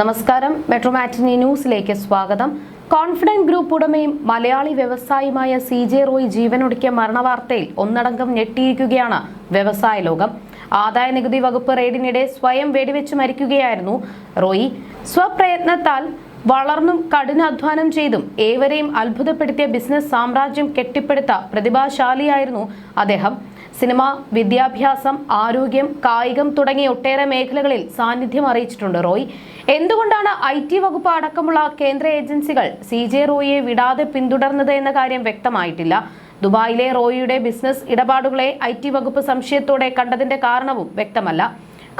നമസ്കാരം. Metro matinee ന്യൂസിലേക്ക് സ്വാഗതം. കോൺഫിഡന്റ് ഗ്രൂപ്പ് ഉടമയും മലയാളി വ്യവസായിയുമായ സി ജെ റോയ് ജീവനൊടുക്കിയ മരണവാർത്തയിൽ ഒന്നടങ്കം ഞെട്ടിയിരിക്കുകയാണ് വ്യവസായ ലോകം. ആദായ നികുതി വകുപ്പ് റെയ്ഡിനിടെ സ്വയം വെടിവെച്ച് മരിക്കുകയായിരുന്നു റോയി. സ്വപ്രയത്നത്താൽ വളർന്നും കഠിനാധ്വാനം ചെയ്തും ഏവരെയും അത്ഭുതപ്പെടുത്തിയ ബിസിനസ് സാമ്രാജ്യം കെട്ടിപ്പടുത്ത പ്രതിഭാശാലിയായിരുന്നു അദ്ദേഹം. സിനിമ വിദ്യാഭ്യാസം ആരോഗ്യം കായികം തുടങ്ങിയ ഒട്ടേറെ മേഖലകളിൽ സാന്നിധ്യം അറിയിച്ചിട്ടുണ്ട് റോയ്. എന്തുകൊണ്ടാണ് ഐ ടി വകുപ്പ് അടക്കമുള്ള കേന്ദ്ര ഏജൻസികൾ സി ജെ റോയിയെ വിടാതെ പിന്തുടർന്നത് എന്ന കാര്യം വ്യക്തമായിട്ടില്ല? ദുബായിലെ റോയിയുടെ ബിസിനസ് ഇടപാടുകളെ ഐ ടി വകുപ്പ് സംശയത്തോടെ കണ്ടതിന്റെ കാരണവും വ്യക്തമല്ല.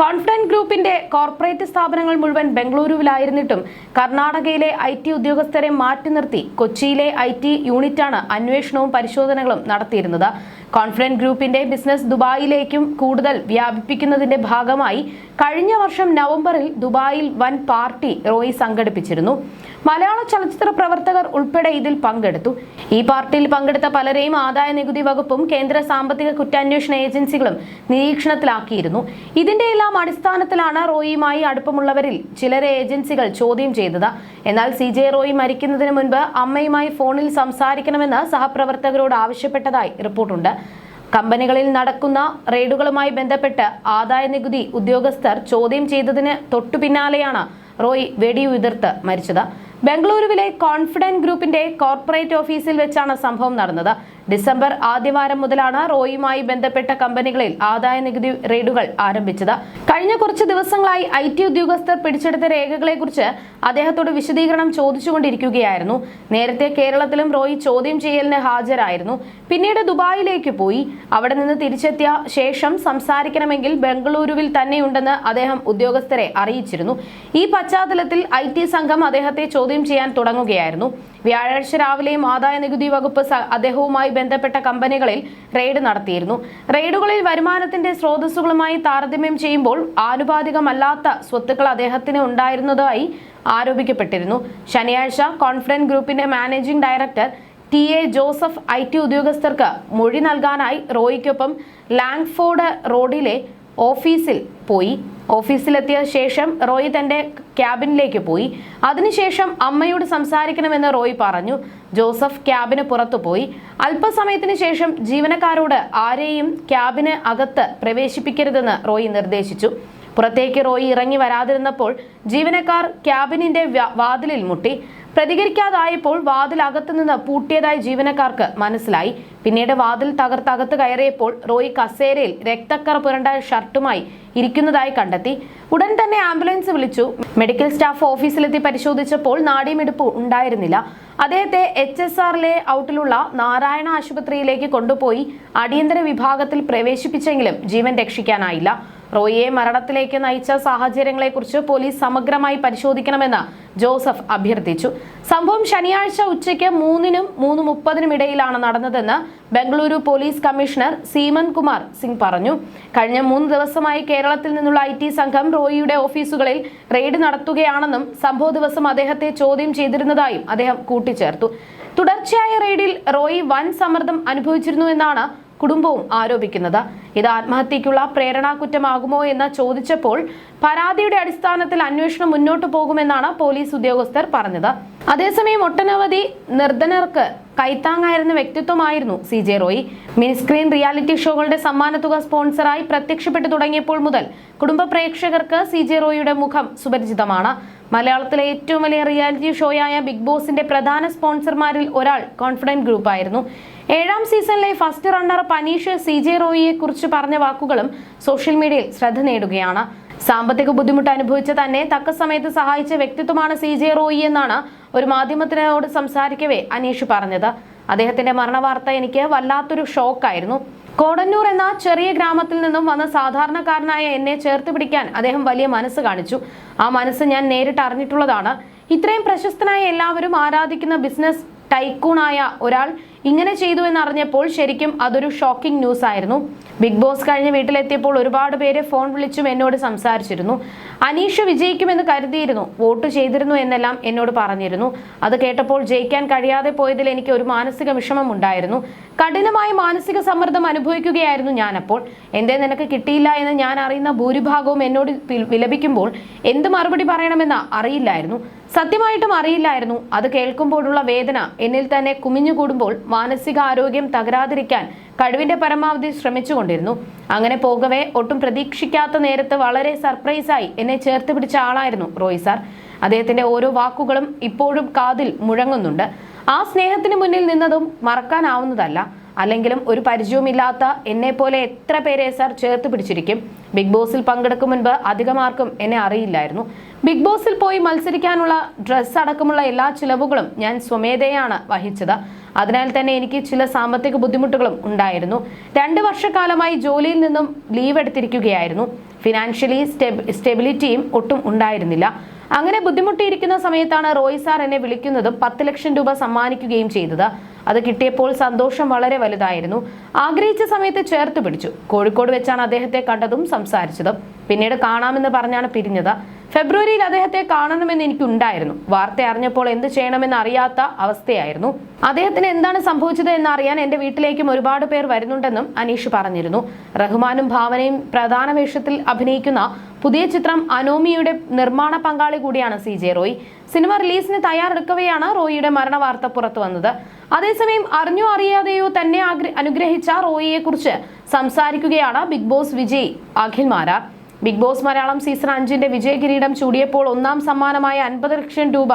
കോൺഫിഡന്റ് ഗ്രൂപ്പിന്റെ കോർപ്പറേറ്റ് സ്ഥാപനങ്ങൾ മുഴുവൻ ബംഗളൂരുവിലായിരുന്നിട്ടും കർണാടകയിലെ ഐ ടി ഉദ്യോഗസ്ഥരെ മാറ്റി നിർത്തി കൊച്ചിയിലെ ഐ ടി യൂണിറ്റാണ് അന്വേഷണവും പരിശോധനകളും നടത്തിയിരുന്നത്. കോൺഫിഡന്റ് ഗ്രൂപ്പിന്റെ ബിസിനസ് ദുബായിലേക്കും കൂടുതൽ വ്യാപിപ്പിക്കുന്നതിന്റെ ഭാഗമായി കഴിഞ്ഞ വർഷം നവംബറിൽ ദുബായിൽ വൻ പാർട്ടി റോയി സംഘടിപ്പിച്ചിരുന്നു. മലയാള ചലച്ചിത്ര പ്രവർത്തകർ ഉൾപ്പെടെ ഇതിൽ പങ്കെടുത്തു. ഈ പാർട്ടിയിൽ പങ്കെടുത്ത പലരെയും ആദായ നികുതി വകുപ്പും കേന്ദ്ര സാമ്പത്തിക കുറ്റാന്വേഷണ ഏജൻസികളും നിരീക്ഷണത്തിലാക്കിയിരുന്നു. ഇതിന്റെ എല്ലാം അടിസ്ഥാനത്തിലാണ് റോയിയുമായി അടുപ്പമുള്ളവരിൽ ചിലരെ ഏജൻസികൾ ചോദ്യം ചെയ്തത്. എന്നാൽ സി ജെ റോയി മരിക്കുന്നതിന് മുൻപ് അമ്മയുമായി ഫോണിൽ സംസാരിക്കണമെന്ന് സഹപ്രവർത്തകരോട് ആവശ്യപ്പെട്ടതായി റിപ്പോർട്ടുണ്ട്. കമ്പനികളിൽ നടക്കുന്ന റെയ്ഡുകളുമായി ബന്ധപ്പെട്ട് ആദായ നികുതി ഉദ്യോഗസ്ഥർ ചോദ്യം ചെയ്തതിന് തൊട്ടു പിന്നാലെയാണ് റോയ് വെടിയുതിർത്ത് മരിച്ചത്. ബംഗളൂരുവിലെ കോൺഫിഡന്റ് ഗ്രൂപ്പിന്റെ കോർപ്പറേറ്റ് ഓഫീസിൽ വെച്ചാണ് സംഭവം നടന്നത്. ഡിസംബർ ആദ്യവാരം മുതലാണ് റോയുമായി ബന്ധപ്പെട്ട കമ്പനികളിൽ ആദായ നികുതി റെയ്ഡുകൾ ആരംഭിച്ചത്. കഴിഞ്ഞ കുറച്ച് ദിവസങ്ങളായി ഐ ടി ഉദ്യോഗസ്ഥർ പിടിച്ചെടുത്ത രേഖകളെക്കുറിച്ച് അദ്ദേഹത്തോട് വിശദീകരണം ചോദിച്ചുകൊണ്ടിരിക്കുകയായിരുന്നു. നേരത്തെ കേരളത്തിലും റോയി ചോദ്യം ചെയ്യലിന് ഹാജരായിരുന്നു. പിന്നീട് ദുബായിലേക്ക് പോയി. അവിടെ നിന്ന് തിരിച്ചെത്തിയ ശേഷം സംസാരിക്കണമെങ്കിൽ ബംഗളൂരുവിൽ തന്നെയുണ്ടെന്ന് അദ്ദേഹം ഉദ്യോഗസ്ഥരെ അറിയിച്ചിരുന്നു. ഈ പശ്ചാത്തലത്തിൽ ഐ സംഘം അദ്ദേഹത്തെ ചോദ്യം ചെയ്യാൻ തുടങ്ങുകയായിരുന്നു. വ്യാഴാഴ്ച രാവിലെയും ആദായ നികുതി വകുപ്പ് അദ്ദേഹവുമായി ബന്ധപ്പെട്ട കമ്പനികളിൽ റെയ്ഡ് നടത്തിയിരുന്നു. റെയ്ഡുകളിൽ വരുമാനത്തിന്റെ സ്രോതസ്സുകളുമായി താരതമ്യം ചെയ്യുമ്പോൾ ആനുപാതികമല്ലാത്ത സ്വത്തുക്കൾ അദ്ദേഹത്തിന് ഉണ്ടായിരുന്നതായി ആരോപിക്കപ്പെട്ടിരുന്നു. ശനിയാഴ്ച കോൺഫിഡൻസ് ഗ്രൂപ്പിന്റെ managing director T A Joseph I T ഉദ്യോഗസ്ഥർക്ക് മൊഴി നൽകാനായി റോയിക്കൊപ്പം ലാങ്ഫോർഡ് റോഡിലെ ഓഫീസിൽ പോയി. ഓഫീസിലെത്തിയ ശേഷം റോയ് തന്റെ ക്യാബിനിലേക്ക് പോയി. അതിനുശേഷം അമ്മയോട് സംസാരിക്കണമെന്ന് റോയ് പറഞ്ഞു. ജോസഫ് ക്യാബിന് പുറത്തു പോയി. അല്പസമയത്തിന് ശേഷം ജീവനക്കാരോട് ആരെയും ക്യാബിന് അകത്ത് പ്രവേശിപ്പിക്കരുതെന്ന് റോയ് നിർദ്ദേശിച്ചു. പുറത്തേക്ക് റോയി ഇറങ്ങി വരാതിരുന്നപ്പോൾ ജീവനക്കാർ ക്യാബിനിന്റെ വാതിലിൽ മുട്ടി. പ്രതികരിക്കാതായപ്പോൾ വാതിൽ അകത്തുനിന്ന് പൂട്ടിയതായി ജീവനക്കാർക്ക് മനസ്സിലായി. പിന്നീട് വാതിൽ തകർത്തകത്ത് കയറിയപ്പോൾ റോയി കസേരയിൽ രക്തക്കറ പുരണ്ട ഷർട്ടുമായി ഇരിക്കുന്നതായി കണ്ടെത്തി. ഉടൻ തന്നെ ആംബുലൻസ് വിളിച്ചു. മെഡിക്കൽ സ്റ്റാഫ് ഓഫീസിലെത്തി പരിശോധിച്ചപ്പോൾ നാടിമെടുപ്പ് ഉണ്ടായിരുന്നില്ല. അദ്ദേഹത്തെ എച്ച് എസ് ആറിലെ ഔട്ടിലുള്ള നാരായണ ആശുപത്രിയിലേക്ക് കൊണ്ടുപോയി അടിയന്തര വിഭാഗത്തിൽ പ്രവേശിപ്പിച്ചെങ്കിലും ജീവൻ രക്ഷിക്കാനായില്ല. റോയിയെ മരണത്തിലേക്ക് നയിച്ച സാഹചര്യങ്ങളെക്കുറിച്ച് പോലീസ് സമഗ്രമായി പരിശോധിക്കണമെന്ന് ജോസഫ് അഭ്യർത്ഥിച്ചു. സംഭവം ശനിയാഴ്ച ഉച്ചയ്ക്ക് മൂന്നിനും മൂന്ന് മുപ്പതിനും ഇടയിലാണ് നടന്നതെന്ന് Bengaluru police commissioner seamen Kumar Singh പറഞ്ഞു. കഴിഞ്ഞ മൂന്ന് ദിവസമായി കേരളത്തിൽ നിന്നുള്ള ഐ ടി സംഘം റോയിയുടെ ഓഫീസുകളിൽ റെയ്ഡ് നടത്തുകയാണെന്നും സംഭവ ദിവസം അദ്ദേഹത്തെ ചോദ്യം ചെയ്തിരുന്നതായും അദ്ദേഹം കൂട്ടിച്ചേർത്തു. തുടർച്ചയായ റെയ്ഡിൽ റോയി വൻ സമ്മർദ്ദം അനുഭവിച്ചിരുന്നു എന്നാണ് കുടുംബവും ആരോപിക്കുന്നത്. ഇത് ആത്മഹത്യക്കുള്ള പ്രേരണാ കുറ്റമാകുമോ എന്ന് ചോദിച്ചപ്പോൾ പരാതിയുടെ അടിസ്ഥാനത്തിൽ അന്വേഷണം മുന്നോട്ടു പോകുമെന്നാണ് പോലീസ് ഉദ്യോഗസ്ഥർ പറഞ്ഞത്. അതേസമയം ഒട്ടനവധി നിർധനർക്ക് കൈത്താങ്ങായിരുന്ന വ്യക്തിത്വമായിരുന്നു C J Roy. Miniscreen reality ഷോകളുടെ സമ്മാനത്തുക സ്പോൺസറായി പ്രത്യക്ഷപ്പെട്ടു തുടങ്ങിയപ്പോൾ മുതൽ കുടുംബ പ്രേക്ഷകർക്ക് സി ജെ റോയിയുടെ മുഖം സുപരിചിതമാണ്. മലയാളത്തിലെ ഏറ്റവും വലിയ റിയാലിറ്റി ഷോയായ ബിഗ് ബോസിന്റെ പ്രധാന സ്പോൺസർമാരിൽ ഒരാൾ കോൺഫിഡന്റ് ഗ്രൂപ്പ് ആയിരുന്നു ഏഴാം സീസണിലെ first runner Panish C J റോയിയെ കുറിച്ച് പറഞ്ഞ വാക്കുകളും സോഷ്യൽ മീഡിയയിൽ ശ്രദ്ധ നേടുകയാണ്. സാമ്പത്തിക ബുദ്ധിമുട്ട് അനുഭവിച്ച തന്നെ തക്ക സമയത്ത് സഹായിച്ച വ്യക്തിത്വമാണ് സി ജെ റോയി എന്നാണ് ഒരു മാധ്യമത്തിനോട് സംസാരിക്കവേ അനീഷ് പറഞ്ഞത്. അദ്ദേഹത്തിന്റെ മരണവാർത്ത എനിക്ക് വല്ലാത്തൊരു ഷോക്കായിരുന്നു. കോടന്നൂർ എന്ന ചെറിയ ഗ്രാമത്തിൽ നിന്നും വന്ന സാധാരണക്കാരനായ എന്നെ ചേർത്ത് പിടിക്കാൻ അദ്ദേഹം വലിയ മനസ്സ് കാണിച്ചു. ആ മനസ്സ് ഞാൻ നേരിട്ട് അറിഞ്ഞിട്ടുള്ളതാണ്. ഇത്രയും പ്രശസ്തനായ എല്ലാവരും ആരാധിക്കുന്ന ബിസിനസ് ടൈക്കൂണായ ഒരാൾ ഇങ്ങനെ ചെയ്തു എന്നറിഞ്ഞപ്പോൾ ശരിക്കും അതൊരു ഷോക്കിംഗ് ന്യൂസ് ആയിരുന്നു. ബിഗ് ബോസ് കഴിഞ്ഞ് വീട്ടിലെത്തിയപ്പോൾ ഒരുപാട് പേര് ഫോൺ വിളിച്ചും എന്നോട് സംസാരിച്ചിരുന്നു. അനീഷ് വിജയിക്കുമെന്ന് കരുതിയിരുന്നു. വോട്ട് ചെയ്തിരുന്നു എന്നെല്ലാം എന്നോട് പറഞ്ഞിരുന്നു. അത് കേട്ടപ്പോൾ ജയിക്കാൻ കഴിയാതെ പോയതിൽ എനിക്ക് ഒരു മാനസിക വിഷമം ഉണ്ടായിരുന്നു. കഠിനമായ മാനസിക സമ്മർദ്ദം അനുഭവിക്കുകയായിരുന്നു ഞാനപ്പോൾ. എന്തേ നിനക്ക് കിട്ടിയില്ല എന്ന് ഞാൻ അറിയുന്ന ഭൂരിഭാഗവും എന്നോട് വിലപിക്കുമ്പോൾ എന്ത് മറുപടി പറയണമെന്ന് അറിയില്ലായിരുന്നു. സത്യമായിട്ടും അറിയില്ലായിരുന്നു. അത് കേൾക്കുമ്പോഴുള്ള വേദന എന്നിൽ തന്നെ കുമിഞ്ഞുകൂടുമ്പോൾ മാനസികാരോഗ്യം തകരാതിരിക്കാൻ കഴിവിന്റെ പരമാവധി ശ്രമിച്ചുകൊണ്ടിരുന്നു. അങ്ങനെ പോകവേ ഒട്ടും പ്രതീക്ഷിക്കാത്ത നേരത്ത് വളരെ സർപ്രൈസായി എന്നെ ചേർത്ത് പിടിച്ച ആളായിരുന്നു റോയ് സാർ. അദ്ദേഹത്തിന്റെ ഓരോ വാക്കുകളും ഇപ്പോഴും കാതിൽ മുഴങ്ങുന്നുണ്ട്. ആ സ്നേഹത്തിന് മുന്നിൽ നിന്നതും മറക്കാനാവുന്നതല്ല. അല്ലെങ്കിലും ഒരു പരിചയവുമില്ലാത്ത എന്നെ പോലെ എത്ര പേരെ സാർ ചേർത്ത് പിടിച്ചിരിക്കും. ബിഗ് ബോസിൽ പങ്കെടുക്കും മുൻപ് അധികമാർക്കും എന്നെ അറിയില്ലായിരുന്നു. ബിഗ് ബോസിൽ പോയി മത്സരിക്കാനുള്ള ഡ്രസ്സ് അടക്കമുള്ള എല്ലാ ചിലവുകളും ഞാൻ സ്വമേധയാണ് വഹിച്ചത്. അതിനാൽ തന്നെ എനിക്ക് ചില സാമ്പത്തിക ബുദ്ധിമുട്ടുകളും ഉണ്ടായിരുന്നു. രണ്ട് വർഷക്കാലമായി ജോലിയിൽ നിന്നും ലീവ് എടുത്തിരിക്കുകയായിരുന്നു. ഫിനാൻഷ്യലി സ്റ്റെബിലിറ്റിയും ഒട്ടും ഉണ്ടായിരുന്നില്ല. അങ്ങനെ ബുദ്ധിമുട്ടിയിരിക്കുന്ന സമയത്താണ് റോയ് സാർ എന്നെ വിളിക്കുന്നതും പത്ത് ലക്ഷം രൂപ സമ്മാനിക്കുകയും ചെയ്തത്. അത് കിട്ടിയപ്പോൾ സന്തോഷം വളരെ വലുതായിരുന്നു. ആഗ്രഹിച്ച സമയത്ത് ചേർത്ത് പിടിച്ചു. കോഴിക്കോട് വെച്ചാണ് അദ്ദേഹത്തെ കണ്ടതും സംസാരിച്ചതും. പിന്നീട് കാണാമെന്ന് പറഞ്ഞാണ് പിരിഞ്ഞത്. ഫെബ്രുവരിയിൽ അദ്ദേഹത്തെ കാണണമെന്ന് എനിക്കുണ്ടായിരുന്നു. വാർത്ത അറിഞ്ഞപ്പോൾ എന്ത് ചെയ്യണമെന്ന് അറിയാത്ത അവസ്ഥയായിരുന്നു. അദ്ദേഹത്തിന് എന്താണ് സംഭവിച്ചത് എന്ന് അറിയാൻ എന്റെ വീട്ടിലേക്കും ഒരുപാട് പേർ വരുന്നുണ്ടെന്നും അനീഷ് പറഞ്ഞിരുന്നു. റഹ്മാനും ഭാവനയും പ്രധാന വേഷത്തിൽ അഭിനയിക്കുന്ന പുതിയ ചിത്രം അനോമിയുടെ നിർമ്മാണ പങ്കാളി കൂടിയാണ് സി ജെ റോയ്. സിനിമ റിലീസിന് തയ്യാറെടുക്കവെയാണ് റോയിയുടെ മരണ വാർത്ത പുറത്തു വന്നത്. അതേസമയം അറിഞ്ഞോ അറിയാതെയോ തന്നെ അനുഗ്രഹിച്ച റോയിയെ കുറിച്ച് സംസാരിക്കുകയാണ് Bigg Boss Vijay Akhil Marar. Bigg Boss Malayalam season അഞ്ചിന്റെ വിജയ കിരീടം ചൂടിയപ്പോൾ ഒന്നാം സമ്മാനമായ അൻപത് ലക്ഷം രൂപ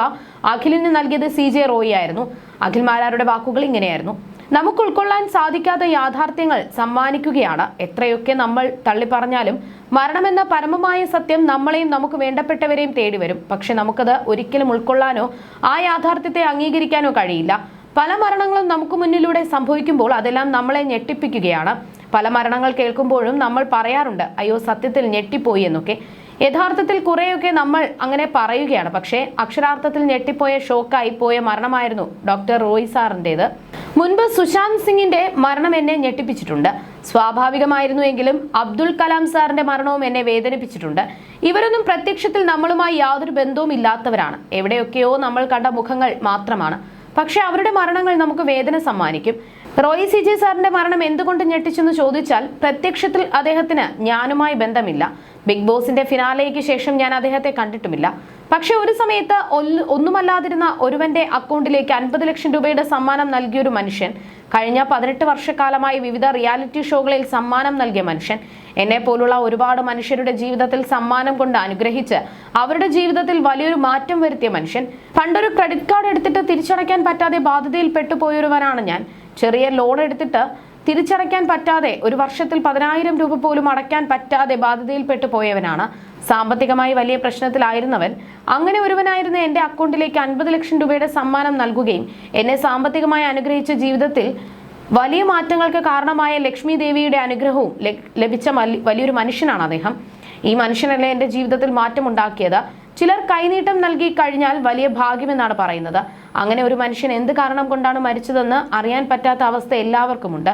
അഖിലിന് നൽകിയത് സി ജെ റോയി ആയിരുന്നു. അഖിൽ മാരാരുടെ വാക്കുകൾ ഇങ്ങനെയായിരുന്നു. നമുക്ക് ഉൾക്കൊള്ളാൻ സാധിക്കാത്ത യാഥാർത്ഥ്യങ്ങൾ സമ്മാനിക്കുകയാണ്. എത്രയൊക്കെ നമ്മൾ തള്ളിപ്പറഞ്ഞാലും മരണമെന്ന പരമമായ സത്യം നമ്മളെയും നമുക്ക് വേണ്ടപ്പെട്ടവരെയും തേടി വരും. പക്ഷെ നമുക്കത് ഒരിക്കലും ഉൾക്കൊള്ളാനോ ആ യാഥാർത്ഥ്യത്തെ അംഗീകരിക്കാനോ കഴിയില്ല. പല മരണങ്ങളും നമുക്ക് മുന്നിലൂടെ സംഭവിക്കുമ്പോൾ അതെല്ലാം നമ്മളെ ഞെട്ടിപ്പിക്കുകയാണ്. പല മരണങ്ങൾ കേൾക്കുമ്പോഴും നമ്മൾ പറയാറുണ്ട് അയ്യോ സത്യത്തിൽ ഞെട്ടിപ്പോയി എന്നൊക്കെ. യഥാർത്ഥത്തിൽ കുറേയൊക്കെ നമ്മൾ അങ്ങനെ പറയുകയാണ്. പക്ഷേ അക്ഷരാർത്ഥത്തിൽ ഞെട്ടിപ്പോയ ഷോക്കായി പോയ മരണമായിരുന്നു ഡോക്ടർ റോയ് സാറിന്റെത്. മുൻപ് സുശാന്ത് സിംഗിന്റെ മരണം എന്നെ ഞെട്ടിപ്പിച്ചിട്ടുണ്ട്. സ്വാഭാവികമായിരുന്നു എങ്കിലും അബ്ദുൽ കലാം സാറിന്റെ മരണവും എന്നെ വേദനിപ്പിച്ചിട്ടുണ്ട്. ഇവരൊന്നും പ്രത്യക്ഷത്തിൽ നമ്മളുമായി യാതൊരു ബന്ധവും ഇല്ലാത്തവരാണ്. എവിടെയൊക്കെയോ നമ്മൾ കണ്ട മുഖങ്ങൾ മാത്രമാണ്. പക്ഷെ അവരുടെ മരണങ്ങൾ നമുക്ക് വേദന സമ്മാനിക്കും. റോയി സി ജെ സാറിന്റെ മരണം എന്തുകൊണ്ട് ഞെട്ടിച്ചെന്ന് ചോദിച്ചാൽ പ്രത്യക്ഷത്തിൽ അദ്ദേഹത്തിന് ഞാനുമായി ബന്ധമില്ല. ബിഗ് ബോസിന്റെ ഫിനാലയ്ക്ക് ശേഷം ഞാൻ അദ്ദേഹത്തെ കണ്ടിട്ടുമില്ല. പക്ഷെ ഒരു സമയത്ത് ഒന്നുമല്ലാതിരുന്ന ഒരുവന്റെ അക്കൗണ്ടിലേക്ക് അൻപത് ലക്ഷം രൂപയുടെ സമ്മാനം നൽകിയൊരു മനുഷ്യൻ കഴിഞ്ഞ പതിനെട്ട് വർഷക്കാലമായി വിവിധ റിയാലിറ്റി ഷോകളിൽ സമ്മാനം നൽകിയ മനുഷ്യൻ എന്നെ പോലുള്ള ഒരുപാട് മനുഷ്യരുടെ ജീവിതത്തിൽ സമ്മാനം കൊണ്ട് അനുഗ്രഹിച്ച് അവരുടെ ജീവിതത്തിൽ വലിയൊരു മാറ്റം വരുത്തിയ മനുഷ്യൻ പണ്ടൊരു ക്രെഡിറ്റ് കാർഡ് എടുത്തിട്ട് തിരിച്ചടയ്ക്കാൻ പറ്റാതെ ബാധ്യതയിൽ പെട്ടുപോയൊരുവനാണ് ഞാൻ. ചെറിയ ലോൺ എടുത്തിട്ട് തിരിച്ചടയ്ക്കാൻ പറ്റാതെ ഒരു വർഷത്തിൽ പതിനായിരം രൂപ പോലും അടയ്ക്കാൻ പറ്റാതെ ബാധ്യതയിൽപ്പെട്ടു പോയവനാണ്. സാമ്പത്തികമായി വലിയ പ്രശ്നത്തിലായിരുന്നവൻ. അങ്ങനെ ഒരുവനായിരുന്ന എന്റെ അക്കൗണ്ടിലേക്ക് അൻപത് ലക്ഷം രൂപയുടെ സമ്മാനം നൽകുകയും എന്നെ സാമ്പത്തികമായി അനുഗ്രഹിച്ച ജീവിതത്തിൽ വലിയ മാറ്റങ്ങൾക്ക് കാരണമായ ലക്ഷ്മി ദേവിയുടെ അനുഗ്രഹവും ലഭിച്ച വലിയൊരു മനുഷ്യനാണ് അദ്ദേഹം. ഈ മനുഷ്യനല്ലേ എന്റെ ജീവിതത്തിൽ മാറ്റമുണ്ടാക്കിയത്? ചിലർ കൈനീട്ടം നൽകി കഴിഞ്ഞാൽ വലിയ ഭാഗ്യമെന്നാണ് പറയുന്നത്. അങ്ങനെ ഒരു മനുഷ്യൻ എന്ത് കാരണം കൊണ്ടാണ് മരിച്ചതെന്ന് അറിയാൻ പറ്റാത്ത അവസ്ഥ എല്ലാവർക്കുമുണ്ട്.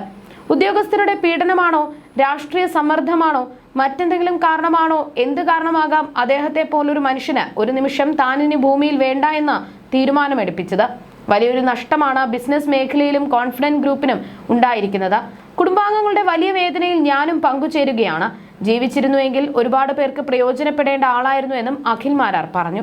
ഉദ്യോഗസ്ഥരുടെ പീഡനമാണോ? രാഷ്ട്രീയ സമ്മർദ്ദമാണോ? മറ്റെന്തെങ്കിലും കാരണമാണോ? എന്ത് കാരണമാകാം അദ്ദേഹത്തെ പോലൊരു മനുഷ്യന് ഒരു നിമിഷം താനിനി ഭൂമിയിൽ വേണ്ട എന്ന തീരുമാനമെടുപ്പിച്ചത്? വലിയൊരു നഷ്ടമാണ് ബിസിനസ് മേഖലയിലും കോൺഫിഡന്റ് ഗ്രൂപ്പിനും ഉണ്ടായിരിക്കുന്നത്. കുടുംബാംഗങ്ങളുടെ വലിയ വേദനയിൽ ഞാനും പങ്കുചേരുകയാണ്. ജീവിച്ചിരുന്നുവെങ്കിൽ ഒരുപാട് പേർക്ക് പ്രയോജനപ്പെടേണ്ട ആളായിരുന്നു എന്നും അഖിൽ മാരാർ പറഞ്ഞു.